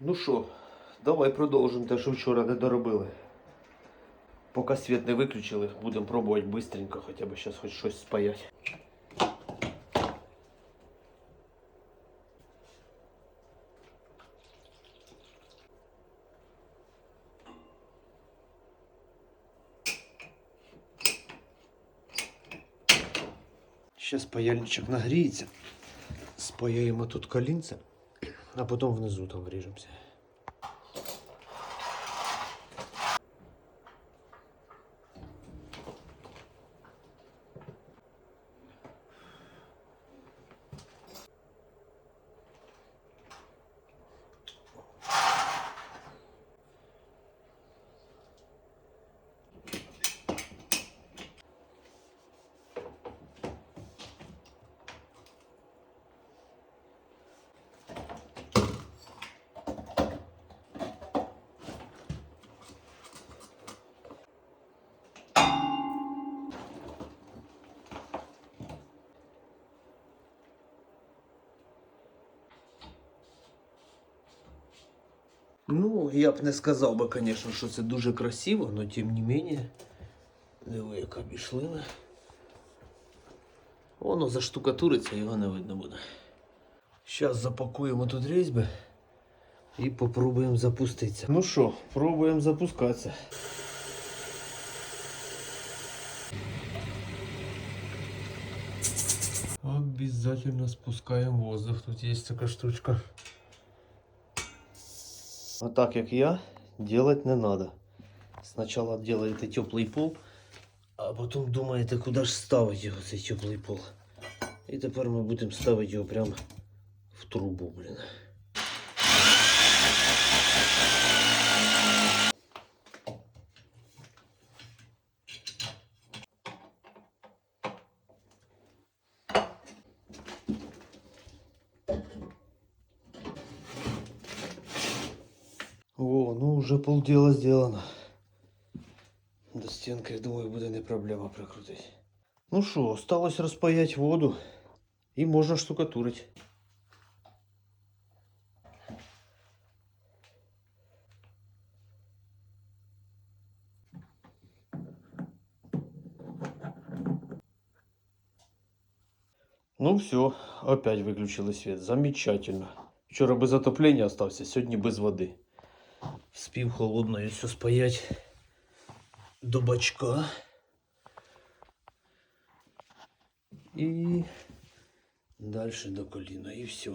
Ну що, давай продовжимо те, що вчора не доробили. Поки світ не виключили, будемо пробувати швидко, хоча б зараз хоч щось спаять. Зараз паяльничок нагріється. Спаяємо тут колінце, а потім внизу там вріжемося. Ну, я б не сказав би, звісно, що це дуже красиво, але тим не менше. Диви, яка бішлина. Воно заштукатуриться, його не видно буде. Зараз запакуємо тут різьби і попробуємо запуститися. Ну що, пробуємо запускатися. Обязательно спускаем воздух. Тут есть такая штучка. А так как я, делать не надо. Сначала делаете теплый пол, а потом думаете, куда ж ставить его, цей теплый пол. І тепер ми будемо ставити його прямо в трубу, блін. Ну уже полдела сделано. До стенки, я думаю, буде не проблема прикрутити. Ну що, осталось розпаять воду і можна штукатурити. Ну все, опять выключили свет. Замечательно. Вчора без отопления остався, сьогодні без води Спів холодною все спаять до бачка. І далі до коліна. І все.